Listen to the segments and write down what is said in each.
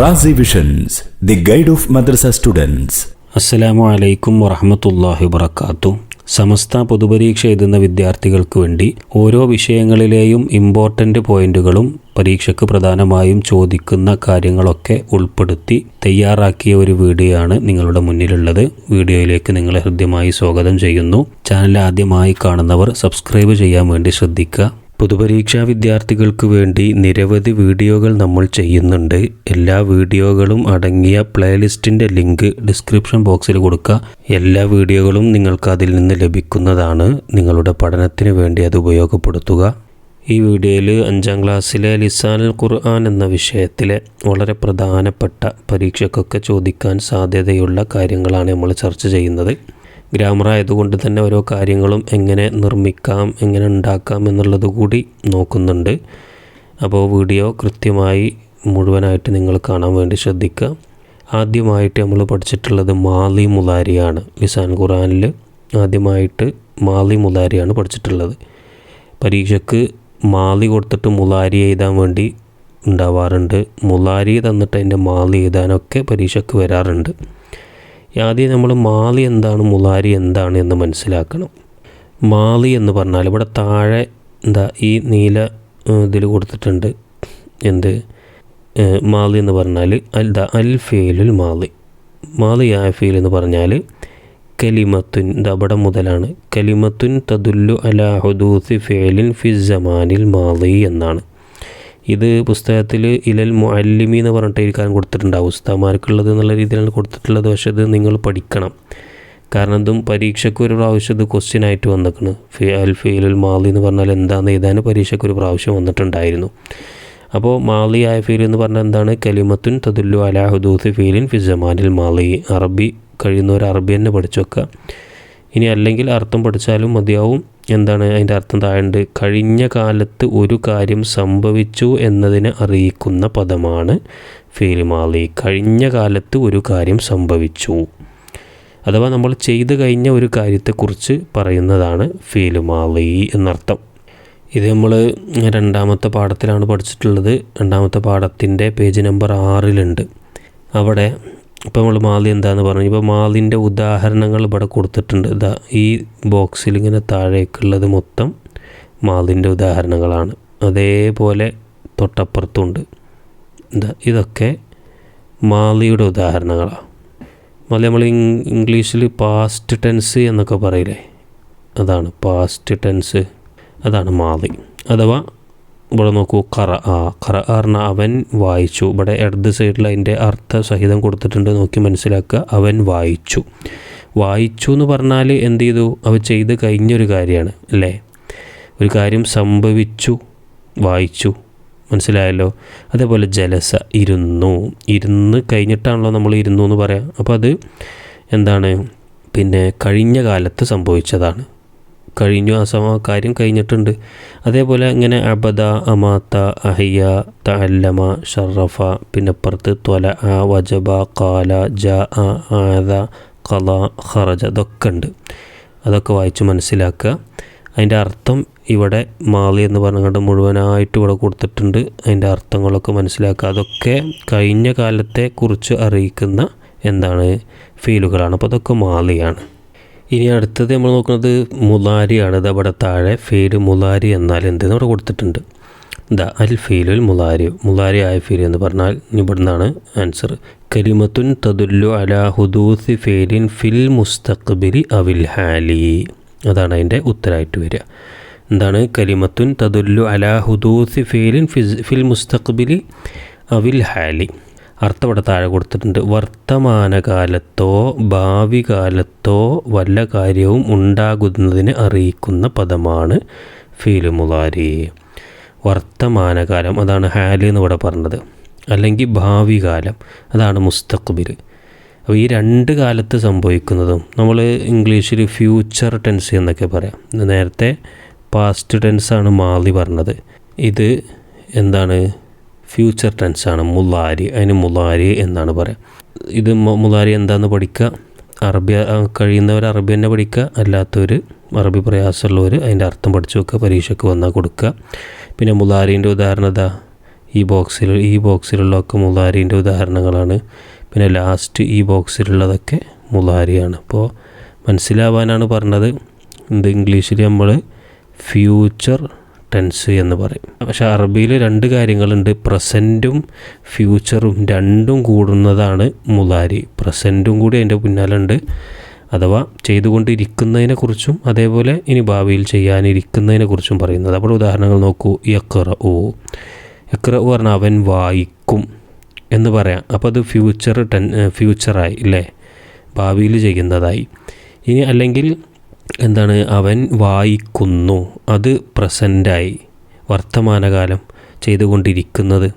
Razi visions the guide of madrasa students അസ്സലാമു അലൈക്കും വറഹമത്തല്ലാഹി വബർക്കാത്തു സമസ്ത പൊതുപരീക്ഷ എഴുതുന്ന വിദ്യാർത്ഥികൾക്ക് വേണ്ടി ഓരോ വിഷയങ്ങളിലെയും ഇമ്പോർട്ടന്റ് പോയിന്റുകളും പരീക്ഷയ്ക്ക് പ്രധാനമായും ചോദിക്കുന്ന കാര്യങ്ങളൊക്കെ ഉൾപ്പെടുത്തി തയ്യാറാക്കിയ ഒരു വീഡിയോ ആണ് നിങ്ങളുടെ മുന്നിലുള്ളത്. വീഡിയോയിലേക്ക് നിങ്ങളെ ഹൃദ്യമായി സ്വാഗതം ചെയ്യുന്നു. ചാനൽ ആദ്യമായി കാണുന്നവർ സബ്സ്ക്രൈബ് ചെയ്യാൻ വേണ്ടി ശ്രദ്ധിക്കുക. പൊതുപരീക്ഷാ വിദ്യാർത്ഥികൾക്ക് വേണ്ടി നിരവധി വീഡിയോകൾ നമ്മൾ ചെയ്യുന്നുണ്ട്. എല്ലാ വീഡിയോകളും അടങ്ങിയ പ്ലേലിസ്റ്റിന്റെ ലിങ്ക് ഡിസ്ക്രിപ്ഷൻ ബോക്സിൽ കൊടുക്കുക. എല്ലാ വീഡിയോകളും നിങ്ങൾക്ക് അതിൽ നിന്ന് ലഭിക്കുന്നതാണ്. നിങ്ങളുടെ പഠനത്തിന് വേണ്ടി അത് ഉപയോഗപ്പെടുത്തുക. ഈ വീഡിയോയിൽ അഞ്ചാം ക്ലാസ്സിലെ ലിസാനുൽ ഖുർആൻ എന്ന വിഷയത്തിലെ വളരെ പ്രധാനപ്പെട്ട പരീക്ഷയ്ക്കൊക്കെ ചോദിക്കാൻ സാധ്യതയുള്ള കാര്യങ്ങളാണ് നമ്മൾ ചർച്ച ചെയ്യുന്നത്. ഗ്രാമർ ആയതുകൊണ്ട് തന്നെ ഓരോ കാര്യങ്ങളും എങ്ങനെ നിർമ്മിക്കാം എങ്ങനെ ഉണ്ടാക്കാം എന്നുള്ളത് കൂടി നോക്കുന്നുണ്ട്. അപ്പോൾ വീഡിയോ കൃത്യമായി മുഴുവനായിട്ട് നിങ്ങൾ കാണാൻ വേണ്ടി ശ്രദ്ധിക്കുക. ആദ്യമായിട്ട് നമ്മൾ പഠിച്ചിട്ടുള്ളത് മാലി മുലാരിയാണ്. മിസാൻ ഖുറാനിൽ ആദ്യമായിട്ട് മാലി മുലാരിയാണ് പഠിച്ചിട്ടുള്ളത്. പരീക്ഷയ്ക്ക് മാലി കൊടുത്തിട്ട് മുലാരി എഴുതാൻ വേണ്ടി ഉണ്ടാവാറുണ്ട്. മുലാരി തന്നിട്ട് അതിന്റെ മാലി എഴുതാനൊക്കെ പരീക്ഷയ്ക്ക് വരാറുണ്ട്. ആദ്യം നമ്മൾ മാളി എന്താണ് മുലാരി എന്താണ് എന്ന് മനസ്സിലാക്കണം. മാളി എന്ന് പറഞ്ഞാൽ ഇവിടെ താഴെ എന്താ ഈ നീല ഇതിൽ കൊടുത്തിട്ടുണ്ട്. എന്ത്? മാളി എന്ന് പറഞ്ഞാൽ അൽ ദ അൽ ഫീലുൽ മാലി മാലി ആ ഫീൽ എന്ന് പറഞ്ഞാൽ കലിമത്തുൻ ദബട മുതലാണ്. കലിമത്തുൻ തദുല്ലു അലാ ഹുദൂസി ഫേലിൻ ഫിസ്സമാനിൽ മാലി എന്നാണ്. ഇത് പുസ്തകത്തിൽ ഇലൽ മുഅല്ലിമി എന്ന് പറഞ്ഞിട്ട് എഴുതാൻ കൊടുത്തിട്ടുണ്ടാവും. ഉസ്താമാർക്കുള്ളത് എന്നുള്ള രീതിയിലാണ് കൊടുത്തിട്ടുള്ളത്. പക്ഷെ ഇത് നിങ്ങൾ പഠിക്കണം. കാരണം ഇതും പരീക്ഷയ്ക്ക് ഒരു പ്രാവശ്യം ഇത് ക്വസ്റ്റ്യൻ ആയിട്ട് വന്നിട്ടുണ്ട് ഫി അൽ ഫീലുൽ മാലി എന്ന് പറഞ്ഞാൽ എന്താണെന്ന് എഴുതാൻ പരീക്ഷയ്ക്ക് ഒരു പ്രാവശ്യം വന്നിട്ടുണ്ടായിരുന്നു. അപ്പോൾ മാലി ആയ ഫീൽ എന്ന് പറഞ്ഞാൽ എന്താണ്? കലിമത്തുൻ തദുല്ലു അലാ ഹുദൂസ് ഫീലിൻ ഫിസമാനിൽ മാലി അറബി കഴിയുന്നവർ അറബി തന്നെ പഠിച്ചു വെക്കുക. ഇനി അല്ലെങ്കിൽ അർത്ഥം പഠിച്ചാലും മതിയാവും. എന്താണ് അതിന്റെ അർത്ഥം? താഴുണ്ട് കഴിഞ്ഞ കാലത്ത് ഒരു കാര്യം സംഭവിച്ചു എന്നതിനെ അറിയിക്കുന്ന പദമാണ് ഫീലിമാലി. കഴിഞ്ഞ കാലത്ത് ഒരു കാര്യം സംഭവിച്ചു. അഥവാ നമ്മൾ ചെയ്തു കഴിഞ്ഞ ഒരു കാര്യത്തെക്കുറിച്ച് പറയുന്നതാണ് ഫീലുമാലി എന്നർത്ഥം. ഇത് നമ്മൾ രണ്ടാമത്തെ പാഠത്തിലാണ് പഠിച്ചിട്ടുള്ളത്. രണ്ടാമത്തെ പാഠത്തിന്റെ പേജ് നമ്പർ ആറിലുണ്ട്. അവിടെ ഇപ്പോൾ നമ്മൾ മാലി എന്താണെന്ന് പറഞ്ഞു. ഇപ്പോൾ മാലിന്റെ ഉദാഹരണങ്ങൾ ഇവിടെ കൊടുത്തിട്ടുണ്ട്. ഇതാ ഈ ബോക്സിൽ ഇങ്ങനെ താഴേക്കുള്ളത് മൊത്തം മാലിന്റെ ഉദാഹരണങ്ങളാണ്. അതേപോലെ തൊട്ടപ്പുറത്തുണ്ട്. ഇതാ ഇതൊക്കെ മാലിയുടെ ഉദാഹരണങ്ങളാണ് മാലി നമ്മൾ ഇംഗ്ലീഷിൽ പാസ്റ്റ് ടെൻസ് എന്നൊക്കെ പറയില്ലേ? അതാണ് പാസ്റ്റ് ടെൻസ് അതാണ് മാലി. അഥവാ ഇവിടെ നോക്കൂ കറ ആ കറ പറഞ്ഞ അവൻ വായിച്ചു. ഇവിടെ ഇടത് സൈഡിൽ അതിന്റെ അർത്ഥ സഹിതം കൊടുത്തിട്ടുണ്ട്. നോക്കി മനസ്സിലാക്കുക അവൻ വായിച്ചു. വായിച്ചു എന്ന് പറഞ്ഞാൽ എന്ത് ചെയ്തു? അവ ചെയ്ത് കഴിഞ്ഞൊരു കാര്യമാണ് അല്ലേ? ഒരു കാര്യം സംഭവിച്ചു വായിച്ചു. മനസ്സിലായല്ലോ? അതേപോലെ ജലസ ഇരുന്നു. ഇരുന്ന് കഴിഞ്ഞിട്ടാണല്ലോ നമ്മൾ ഇരുന്നു എന്ന് പറയാം. അപ്പോൾ അത് എന്താണ്? പിന്നെ കഴിഞ്ഞ കാലത്ത് സംഭവിച്ചതാണ്. കഴിഞ്ഞു. ആ സമ കാര്യം കഴിഞ്ഞിട്ടുണ്ട്. അതേപോലെ ഇങ്ങനെ അബദ അമാത്ത അഹിയ അല്ലമ ഷറഫ പിന്നെ പുറത്ത് ത്വല ആ വജബ കാല ജ ആദ കല ഖറജ ഇതൊക്കെ ഉണ്ട്. അതൊക്കെ വായിച്ച് മനസ്സിലാക്കുക. അതിന്റെ അർത്ഥം ഇവിടെ മാളി എന്ന് പറഞ്ഞുകൊണ്ട് മുഴുവനായിട്ട് ഇവിടെ കൊടുത്തിട്ടുണ്ട്. അതിന്റെ അർത്ഥങ്ങളൊക്കെ മനസ്സിലാക്കുക. അതൊക്കെ കഴിഞ്ഞ കാലത്തെ കുറിച്ച് അറിയിക്കുന്ന എന്താണ് ഫീലുകളാണ്. അപ്പോൾ അതൊക്കെ മാലിയാണ് ഇനി അടുത്തത് നമ്മൾ നോക്കുന്നത് മുലാരിയാണ് ഇത് അവിടെ താഴെ ഫീൽ മുലാരി എന്നാൽ എന്തെന്ന് ഇവിടെ കൊടുത്തിട്ടുണ്ട്. ദ അൽ ഫീലുൽ മുലാരി. മുലാരി ആയ ഫീൽ എന്ന് പറഞ്ഞാൽ ഇവിടുന്നാണ് ആൻസർ. കലിമത്തുൻ തദുല്ലു അലാ ഹുദൂസി ഫീലിൻ ഫിൽ മുസ്തഖ്ബിലി അവിൽ ഹാലി. അതാണ് അതിന്റെ ഉത്തരമായിട്ട് വരിക. എന്താണ്? കലിമത്തുൻ തദുല്ലു അലാ ഹുദൂസി ഫീലിൻ ഫിൽ മുസ്തഖ്ബിലി അവിൽ ഹാലി. അർത്ഥം ഇവിടെ താഴെ കൊടുത്തിട്ടുണ്ട്. വർത്തമാനകാലത്തോ ഭാവി കാലത്തോ വല്ല കാര്യവും ഉണ്ടാകുന്നതിന് അറിയിക്കുന്ന പദമാണ് ഫീലുമുലാരി വർത്തമാനകാലം അതാണ് ഹാൽ എന്ന് ഇവിടെ പറഞ്ഞത്. അല്ലെങ്കിൽ ഭാവി കാലം അതാണ് മുസ്തഖ്ബിർ അപ്പോൾ ഈ രണ്ട് കാലത്ത് സംഭവിക്കുന്നതും നമ്മൾ ഇംഗ്ലീഷിൽ ഫ്യൂച്ചർ ടെൻസ് എന്നൊക്കെ പറയാം. നേരത്തെ പാസ്റ്റ് ടെൻസാണ് മാളി പറഞ്ഞത്. ഇത് എന്താണ്? ഫ്യൂച്ചർ ടെൻസാണ് മുലാരി അതിന് മുലാരി എന്നാണ് പറയുക ഇത് മുലാരി എന്താണെന്ന് പഠിക്കുക അറബി കഴിയുന്നവർ അറബി തന്നെ പഠിക്കുക അല്ലാത്തവർ അറബി പ്രയാസമുള്ളവർ അതിന്റെ അർത്ഥം പഠിച്ചു വെക്കുക പരീക്ഷയ്ക്ക് വന്നാൽ കൊടുക്കുക പിന്നെ മുലാരിന്റെ ഉദാഹരണം ഇതാ ഈ ബോക്സിൽ ഈ ബോക്സിലുള്ളതൊക്കെ മുലാരിന്റെ ഉദാഹരണങ്ങളാണ്. പിന്നെ ലാസ്റ്റ് ഈ ബോക്സിലുള്ളതൊക്കെ മുലാരിയാണ് അപ്പോൾ മനസ്സിലാവാനാണ് പറഞ്ഞത്. എന്ത് ഇംഗ്ലീഷിൽ നമ്മൾ ഫ്യൂച്ചർ ടെൻസ് എന്ന് പറയും. പക്ഷേ അറബിയിൽ രണ്ട് കാര്യങ്ങളുണ്ട്. പ്രസന്റും ഫ്യൂച്ചറും രണ്ടും കൂടുന്നതാണ് മുലാരി പ്രസന്റും കൂടി അതിന്റെ പിന്നാലുണ്ട്. അഥവാ ചെയ്തുകൊണ്ടിരിക്കുന്നതിനെക്കുറിച്ചും അതേപോലെ ഇനി ഭാവിയിൽ ചെയ്യാനിരിക്കുന്നതിനെക്കുറിച്ചും പറയുന്നത്. അപ്പോൾ ഉദാഹരണങ്ങൾ നോക്കൂ. യക്ര ഓ യക്ര ഓ പറഞ്ഞാൽ അവൻ വായിക്കും എന്ന് പറയാം. അപ്പോൾ അത് ഫ്യൂച്ചർ ടെൻ ഫ്യൂച്ചറായി അല്ലേ? ഭാവിയിൽ ചെയ്യുന്നതായി. ഇനി അല്ലെങ്കിൽ എന്താണ്? അവൻ വായിക്കുന്നു. അത് പ്രസന്റായി വർത്തമാനകാലം ചെയ്തുകൊണ്ടിരിക്കുന്നത്.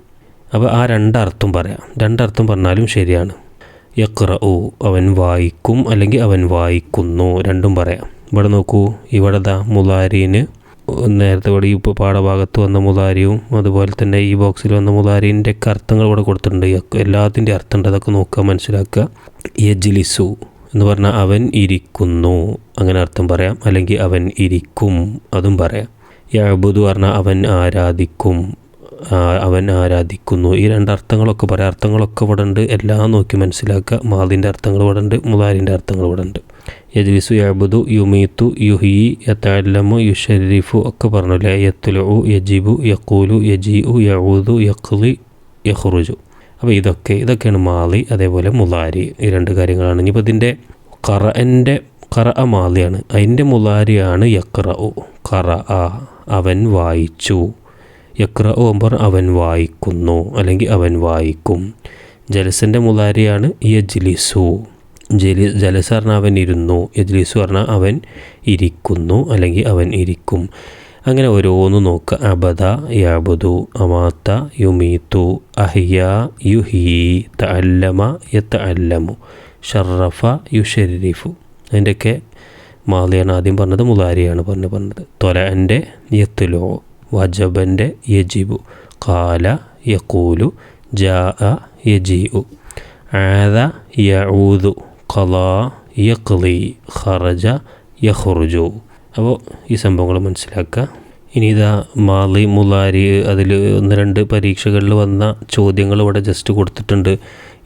അപ്പോൾ ആ രണ്ടർത്ഥം പറയാം. രണ്ടർത്ഥം പറഞ്ഞാലും ശരിയാണ്. യക്ര ഓ അവൻ വായിക്കും അല്ലെങ്കിൽ അവൻ വായിക്കുന്നു. രണ്ടും പറയാം. ഇവിടെ നോക്കൂ. ഇവിടെ ദാ മുലാരീന് നേരത്തെ ഇവിടെ ഈ പാഠഭാഗത്ത് വന്ന മുതാരിയും അതുപോലെ തന്നെ ഈ ബോക്സിൽ വന്ന മുതാരീന്റെ ഒക്കെ അർത്ഥങ്ങൾ ഇവിടെ കൊടുത്തിട്ടുണ്ട്. എല്ലാത്തിന്റെ അർത്ഥം ഉണ്ട്. അതൊക്കെ നോക്കുക മനസ്സിലാക്കുക. യജ്ലിസു. എന്ന് പറഞ്ഞാൽ അവൻ ഇരിക്കുന്നു. അങ്ങനെ അർത്ഥം പറയാം. അല്ലെങ്കിൽ അവൻ ഇരിക്കും. അതും പറയാം. യബുദ് പറഞ്ഞാൽ അവൻ ആരാധിക്കും. അവൻ ആരാധിക്കുന്നു. ഈ രണ്ട് അർത്ഥങ്ങളൊക്കെ പറയാം. അർത്ഥങ്ങളൊക്കെ ഇവിടെ ഉണ്ട്. എല്ലാം നോക്കി മനസ്സിലാക്കുക. മാതിന്റെ അർത്ഥങ്ങൾ ഇവിടെ ഉണ്ട്. മുതാലിന്റെ അർത്ഥങ്ങൾ ഇവിടെ ഉണ്ട്. യജ്ലിസു യബുദു യുമീത്തു യുഹി യത്തല്ലമു ഷെരീഫു ഒക്കെ പറഞ്ഞു. പറഞ്ഞില്ലേ യത്തുലു യജിബു യക്കൂലു യജീഉ യഊദു യഖ്ലി യഹ്റുജു അപ്പോൾ ഇതൊക്കെ ഇതൊക്കെയാണ് മാലി അതേപോലെ മുലാരി ഈ രണ്ട് കാര്യങ്ങളാണ്. ഇനിയിപ്പോൾ ഇതിന്റെ കറന്റെ കറ മാലിയാണ്. അതിന്റെ മുലാരിയാണ് യക്ര ഒ കറ ആ അവൻ വായിച്ചു. യക്ര ഓമ്പർ അവൻ വായിക്കുന്നു അല്ലെങ്കിൽ അവൻ വായിക്കും. ജലസിന്റെ മുലാരിയാണ് യജ്ലിസു. ജലി ജലസ് പറഞ്ഞാൽ അവൻ ഇരുന്നു. യജ്ലിസു പറഞ്ഞാൽ അവൻ ഇരിക്കുന്നു അല്ലെങ്കിൽ അവൻ ഇരിക്കും. അങ്ങനെ ഓരോന്ന് നോക്കുക അബദ യാബുദു അമാത്ത യുമീത്തു അഹിയ യുഹി തഅല്ലമ യത്തഅല്ലമു ഷറഫ യു ഷെരീഫു അതിന്റെയൊക്കെ മാലിയാണ് ആദ്യം പറഞ്ഞത് മുലാരിയാണ് പറഞ്ഞു പറഞ്ഞത്. തൊലന്റെ യത്തുലോ വജബന്റെ യജിബു. കാല യക്കൂലു ജാ യജിഉ. ആദ യഊദു ഖലാ യഖ്ലി ഖറജ യഖ്റുജു അപ്പോൾ ഈ സംഭവങ്ങൾ മനസ്സിലാക്കുക. ഇനി ഇതാ മാളി മുലാരി അതിൽ ഒന്ന് രണ്ട് പരീക്ഷകളിൽ വന്ന ചോദ്യങ്ങൾ ഇവിടെ ജസ്റ്റ് കൊടുത്തിട്ടുണ്ട്.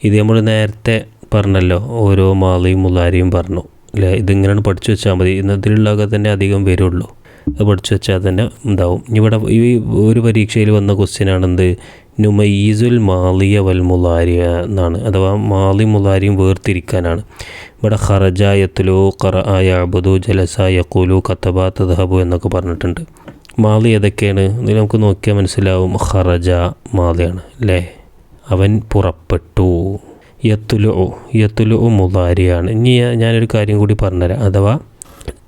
ഇത് നമ്മൾ നേരത്തെ പറഞ്ഞല്ലോ ഓരോ മാളിയും മുലാരിയും പറഞ്ഞു. അല്ലേ? ഇതിങ്ങനെയാണ് പഠിച്ചു വെച്ചാൽ മതി. ഇന്നതിലുള്ളതൊക്കെ തന്നെ അധികം വരുള്ളൂ. അത് പഠിച്ചു വെച്ചാൽ തന്നെ ഉണ്ടാവും. ഇവിടെ ഈ ഒരു പരീക്ഷയിൽ വന്ന ക്വസ്റ്റ്യനാണെന്ത് നുമയ്യീസുൽ മാലിയ വൽ മുലാരിയ എന്നാണ്. അഥവാ മാലി മുലാരിയും വേർതിരിക്കാനാണ്. ഇവിടെ ഖറജ യത്തുലു ഖറ യാബുദു ജലസ യക്കുലു കത്തബ തദഹബു എന്നൊക്കെ പറഞ്ഞിട്ടുണ്ട്. മാലി ഏതൊക്കെയാണ്? ഇത് നമുക്ക് നോക്കിയാൽ മനസ്സിലാവും. ഖറജ മാലിയാണ് അല്ലേ? അവൻ പുറപ്പെട്ടു. യത്തുലു യത്തുലു മുലാരിയാണ്. ഇനി ഞാനൊരു കാര്യം കൂടി പറഞ്ഞുതരാം. അഥവാ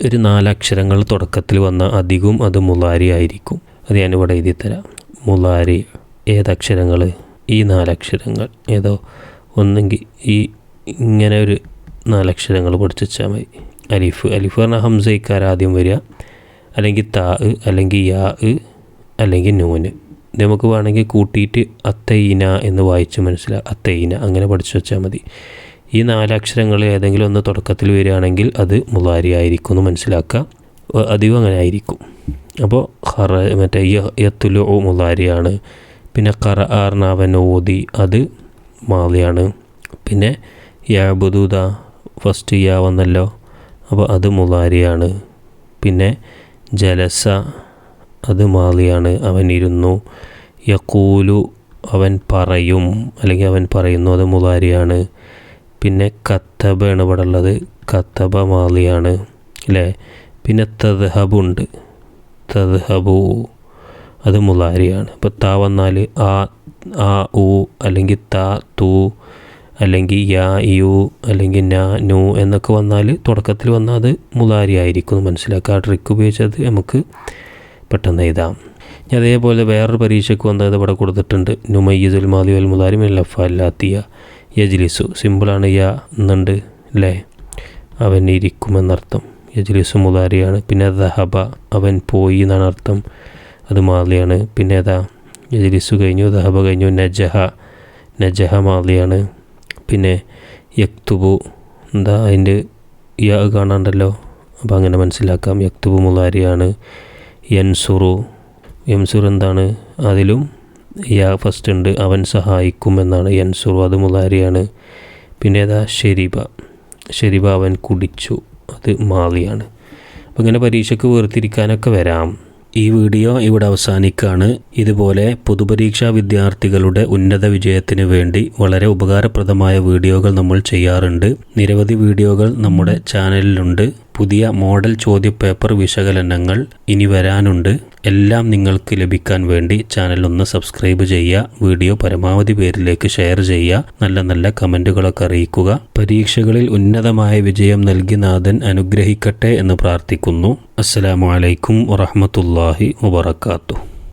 ഒരു നാലക്ഷരങ്ങൾ തുടക്കത്തിൽ വന്ന അധികവും അത് മുലാരി ആയിരിക്കും. അത് ഞാനിവിടെ എഴുതി തരാം മുലാരി. ഏതക്ഷരങ്ങൾ ഈ നാലക്ഷരങ്ങൾ. ഏതോ ഒന്നെങ്കിൽ ഈ ഇങ്ങനെ ഒരു നാലക്ഷരങ്ങൾ പഠിച്ചു വെച്ചാൽ മതി. അലിഫ്. അലിഫ് പറഞ്ഞാൽ ഹംസയിക്കാർ ആദ്യം വരിക. അല്ലെങ്കിൽ താ അല്ലെങ്കിൽ യാ അല്ലെങ്കിൽ നൂന്. ഇത് നമുക്ക് വേണമെങ്കിൽ കൂട്ടിയിട്ട് അത്തൈന എന്ന് വായിച്ച് മനസ്സിലാക്കുക അത്തൈന. അങ്ങനെ പഠിച്ചു വെച്ചാൽ മതി. ഈ നാലക്ഷരങ്ങൾ ഏതെങ്കിലും ഒന്ന് തുടക്കത്തിൽ വരികയാണെങ്കിൽ അത് മുലാരി ആയിരിക്കും എന്ന് മനസ്സിലാക്കുക അധികം അങ്ങനെ ആയിരിക്കും. അപ്പോൾ ഹറ മറ്റേ യത്തുലു മുലാരിയാണ് പിന്നെ കറ ആർണാവൻ ഓതി അത് മാലിയാണ് പിന്നെ യാബുദൂത ഫസ്റ്റ് യാ വന്നല്ലോ അപ്പോൾ അത് മുലാരിയാണ് പിന്നെ ജലസ അത് മാലിയാണ് അവൻ ഇരുന്നു. യക്കൂലു അവൻ പറയും അല്ലെങ്കിൽ അവൻ പറയുന്നു അത് മുലാരിയാണ് പിന്നെ കത്തബാണ് ഇവിടെ ഉള്ളത് കത്തബ മാലിയാണ് അല്ലേ? പിന്നെ തദ്ഹബുണ്ട് തദ്ഹബു അത് മുലാരിയാണ് ഇപ്പോൾ ത വന്നാൽ ആ ആ ഉ അല്ലെങ്കിൽ ത തു അല്ലെങ്കിൽ യാ യു അല്ലെങ്കിൽ നാ നു എന്നൊക്കെ വന്നാൽ തുടക്കത്തിൽ വന്നാൽ അത് മുലാരി ആയിരിക്കും മനസ്സിലാക്കുക. ആ ട്രിക്ക് ഉപയോഗിച്ചത് നമുക്ക് പെട്ടെന്ന് എഴുതാം. ഇനി അതേപോലെ വേറൊരു പരീക്ഷയ്ക്ക് വന്നത് ഇവിടെ കൊടുത്തിട്ടുണ്ട്. നുമയ്യദുൽ മാലി വൽ മുലാരി ലഫ അല്ലാത്തിയ യജ്ലിസു. സിമ്പിളാണ് യ എന്നുണ്ട് അല്ലേ അവൻ ഇരിക്കുമെന്നർത്ഥം. യജ്ലിസു മുലാരിയാണ് പിന്നെ ദഹബ. അവൻ പോയി എന്നാണ് അർത്ഥം. അത് മാലിയാണ് പിന്നെ ഏതാ? യജ്ലിസു കഴിഞ്ഞു ദഹബ കഴിഞ്ഞു നജഹ. നജഹ മാലിയാണ് പിന്നെ യക്തുബു. എന്താ അതിന്റെ യാ കാണാണ്ടല്ലോ? അപ്പോൾ അങ്ങനെ മനസ്സിലാക്കാം. യക്തുബു മുലാരിയാണ് യൻസുറു. യംസുർ എന്താണ്? അതിലും യാ ഫസ്റ്റ് ഉണ്ട് അവൻ സഹായിക്കും എന്നാണ്. യൻസുറു അത് മുലാരിയാണ് പിന്നെ ഏതാ? ഷെരീബ. ഷെരീബ അവൻ കുടിച്ചു. അത് മാലിയാണ് അപ്പം ഇങ്ങനെ പരീക്ഷയ്ക്ക് വേർതിരിക്കാനൊക്കെ വരാം. ഈ വീഡിയോ ഇവിടെ അവസാനിക്കുകയാണ്. ഇതുപോലെ പൊതുപരീക്ഷാ വിദ്യാർത്ഥികളുടെ ഉന്നത വിജയത്തിന് വേണ്ടി വളരെ ഉപകാരപ്രദമായ വീഡിയോകൾ നമ്മൾ ചെയ്യാറുണ്ട്. നിരവധി വീഡിയോകൾ നമ്മുടെ ചാനലിലുണ്ട്. പുതിയ മോഡൽ ചോദ്യപേപ്പർ വിശകലനങ്ങൾ ഇനി വരാനുണ്ട്. എല്ലാം നിങ്ങൾക്ക് ലഭിക്കാൻ വേണ്ടി ചാനൽ ഒന്ന് സബ്സ്ക്രൈബ് ചെയ്യുക വീഡിയോ പരമാവധി പേരിലേക്ക് ഷെയർ ചെയ്യുക നല്ല നല്ല കമന്റുകളൊക്കെ അറിയിക്കുക. പരീക്ഷകളിൽ ഉന്നതമായ വിജയം നൽകി നാഥൻ അനുഗ്രഹിക്കട്ടെ എന്ന് പ്രാർത്ഥിക്കുന്നു. അസ്സലാമു അലൈക്കും വറഹമത്തല്ലാഹി വബർക്കാത്തു